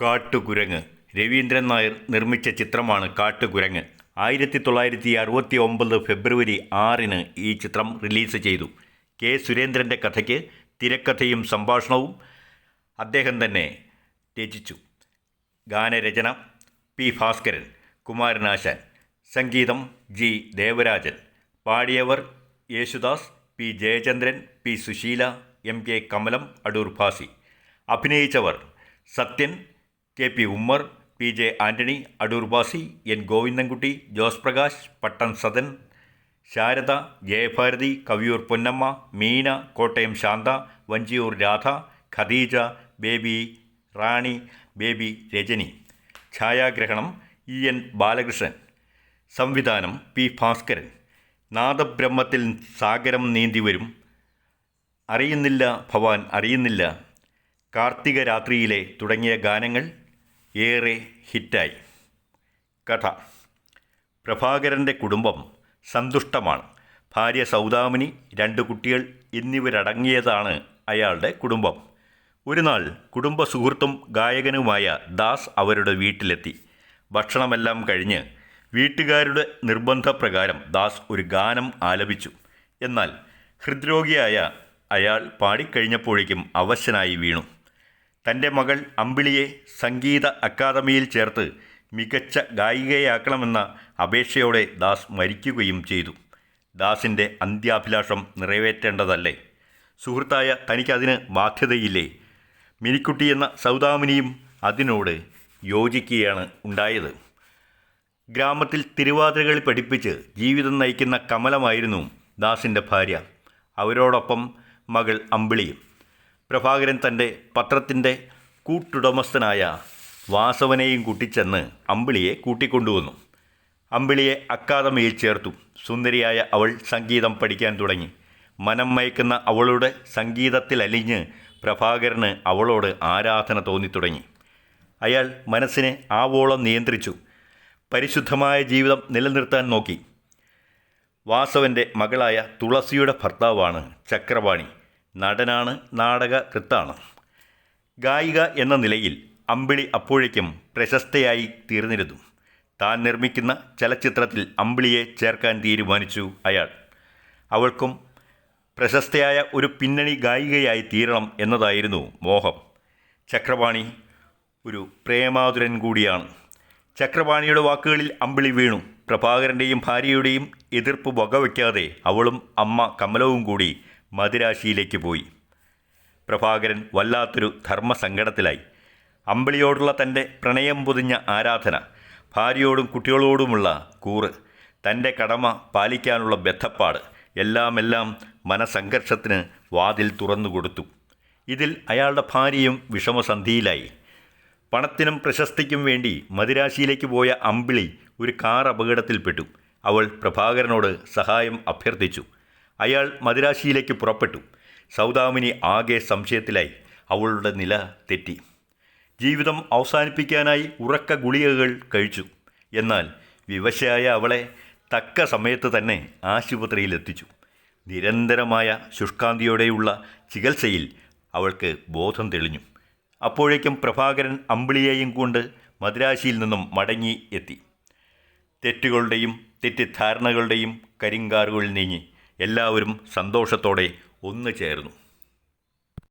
കാട്ടുകുരങ്ങ്. രവീന്ദ്രൻ നായർ നിർമ്മിച്ച ചിത്രമാണ് കാട്ടുകുരങ്ങ്. ആയിരത്തി തൊള്ളായിരത്തി അറുപത്തി ഒമ്പത് ഫെബ്രുവരി ആറിന് ഈ ചിത്രം റിലീസ് ചെയ്തു. കെ സുരേന്ദ്രന്റെ കഥയ്ക്ക് തിരക്കഥയും സംഭാഷണവും അദ്ദേഹം തന്നെ രചിച്ചു. ഗാനരചന പി ഭാസ്കരൻ കുമാരനാശാൻ. സംഗീതം G Devarajan. പാടിയവർ Yesudas P Jayachandran P Susheela M K Kamalam Adoor Bhasi. അഭിനയിച്ചവർ Sathyan K P Ummer P J Antony Adoor Bhasi N Govindankutty Jose Prakash Pattom Sadan Sharada Jayabharathi Kaviyoor Ponnamma Meena Kottayam Santha Vanchiyoor Radha Khadeeja Baby Rani Baby Rajani. ഛായാഗ്രഹണം E N Balakrishnan. സംവിധാനം P Bhaskaran. നാദബ്രഹ്മത്തിൽ സാഗരം നീന്തി വരും. അറിയുന്നില്ല ഭവാൻ അറിയുന്നില്ല. കാർത്തിക രാത്രിയിലെ തുടങ്ങിയ ഗാനങ്ങൾ ഏറെ ഹിറ്റായി. കഥ. പ്രഭാകരന്റെ കുടുംബം സന്തുഷ്ടമാണ്. ഭാര്യ സൗദാമിനി രണ്ട് കുട്ടികൾ എന്നിവരടങ്ങിയതാണ് അയാളുടെ കുടുംബം. ഒരു നാൾ കുടുംബ സുഹൃത്തും ഗായകനുമായ ദാസ് അവരുടെ വീട്ടിലെത്തി. ഭക്ഷണമെല്ലാം കഴിഞ്ഞ് വീട്ടുകാരുടെ നിർബന്ധപ്രകാരം ദാസ് ഒരു ഗാനം ആലപിച്ചു. എന്നാൽ ഹൃദ്രോഗിയായ അയാൾ പാടിക്കഴിഞ്ഞപ്പോഴേക്കും അവശനായി വീണു. തന്റെ മകൾ അമ്പിളിയെ സംഗീത അക്കാദമിയിൽ ചേർത്ത് മികച്ച ഗായികയാക്കണമെന്ന അപേക്ഷയോടെ ദാസ് മരിക്കുകയും ചെയ്തു. ദാസിന്റെ അന്ത്യാഭിലാഷം നിറവേറ്റേണ്ടതല്ലേ? സുഹൃത്തായ തനിക്കതിന് ബാധ്യതയില്ലേ? മിനിക്കുട്ടി എന്ന സൗദാമിനിയും അതിനോട് യോജിക്കുകയാണ് ഉണ്ടായത്. ഗ്രാമത്തിൽ തിരുവാതിരകളി പഠിപ്പിച്ച് ജീവിതം നയിക്കുന്ന കമലമായിരുന്നു ദാസിന്റെ ഭാര്യ. അവരോടൊപ്പം മകൾ അമ്പിളിയും. പ്രഭാകരൻ തന്റെ പത്രത്തിന്റെ കൂട്ടുടമസ്ഥനായ വാസവനെയും കൂട്ടിച്ചെന്ന് അമ്പിളിയെ കൂട്ടിക്കൊണ്ടുവന്നു. അമ്പിളിയെ അക്കാദമിയിൽ ചേർത്തു. സുന്ദരിയായ അവൾ സംഗീതം പഠിക്കാൻ തുടങ്ങി. മനം മയക്കുന്ന അവളുടെ സംഗീതത്തിലലിഞ്ഞ് പ്രഭാകരന് അവളോട് ആരാധന തോന്നിത്തുടങ്ങി. അയാൾ മനസ്സിനെ ആവോളം നിയന്ത്രിച്ചു. പരിശുദ്ധമായ ജീവിതം നിലനിർത്താൻ നോക്കി. വാസവന്റെ മകളായ തുളസിയുടെ ഭർത്താവാണ് ചക്രപാണി നടനാണ് നാടകകൃത്താണ് ഗായിക എന്ന നിലയിൽ അമ്പിളി അപ്പോഴേക്കും പ്രശസ്തയായി തീർന്നിരുന്നു. താൻ നിർമ്മിക്കുന്ന ചലച്ചിത്രത്തിൽ അമ്പിളിയെ ചേർക്കാൻ തീരുമാനിച്ചു അയാൾ. അവൾക്കും പ്രശസ്തയായ ഒരു പിന്നണി ഗായികയായി തീരണം എന്നതായിരുന്നു മോഹം. ചക്രപാണി ഒരു പ്രേമാതുരൻ കൂടിയാണ്. ചക്രപാണിയുടെ വാക്കുകളിൽ അമ്പിളി വീണു. പ്രഭാകരന്റെയും ഭാര്യയുടെയും എതിർപ്പ് വകവയ്ക്കാതെ അവളും അമ്മ കമലവും കൂടി മദിരാശിയിലേക്ക് പോയി. പ്രഭാകരൻ വല്ലാത്തൊരു ധർമ്മസങ്കടത്തിലായി. അമ്പിളിയോടുള്ള തന്റെ പ്രണയം പൊതിഞ്ഞ ആരാധന ഭാര്യയോടും കുട്ടികളോടുമുള്ള കൂറ് തന്റെ കടമ പാലിക്കാനുള്ള ബദ്ധപ്പാട് എല്ലാമെല്ലാം മനസംഘർഷത്തിന് വാതിൽ തുറന്നുകൊടുത്തു ഇതിൽ അയാളുടെ ഭാര്യയും വിഷമസന്ധിയിലായി. പണത്തിനും പ്രശസ്തിക്കും വേണ്ടി മദിരാശിയിലേക്ക് പോയ അമ്പിളി ഒരു കാർ അപകടത്തിൽപ്പെട്ടു. അവൾ പ്രഭാകരനോട് സഹായം അഭ്യർത്ഥിച്ചു. അയാൾ മദിരാശിയിലേക്ക് പുറപ്പെട്ടു. സൗദാമിനി ആകെ സംശയത്തിലായി. അവളുടെ നില തെറ്റി. ജീവിതം അവസാനിപ്പിക്കാനായി ഉറക്ക ഗുളികകൾ കഴിച്ചു. എന്നാൽ വിവശയായ അവളെ തക്ക സമയത്ത് തന്നെ ആശുപത്രിയിലെത്തിച്ചു. നിരന്തരമായ ശുഷ്കാന്തിയോടെയുള്ള ചികിത്സയിൽ അവൾക്ക് ബോധം തെളിഞ്ഞു. അപ്പോഴേക്കും പ്രഭാകരൻ അമ്പിളിയെയും കൊണ്ട് മദ്രാശിയിൽ നിന്നും മടങ്ങി എത്തി. തെറ്റുകളുടെയും തെറ്റിദ്ധാരണകളുടെയും കരിങ്കാറുകൾ നീങ്ങി. എല്ലാവരും സന്തോഷത്തോടെ ഒന്നു ചേർന്നു.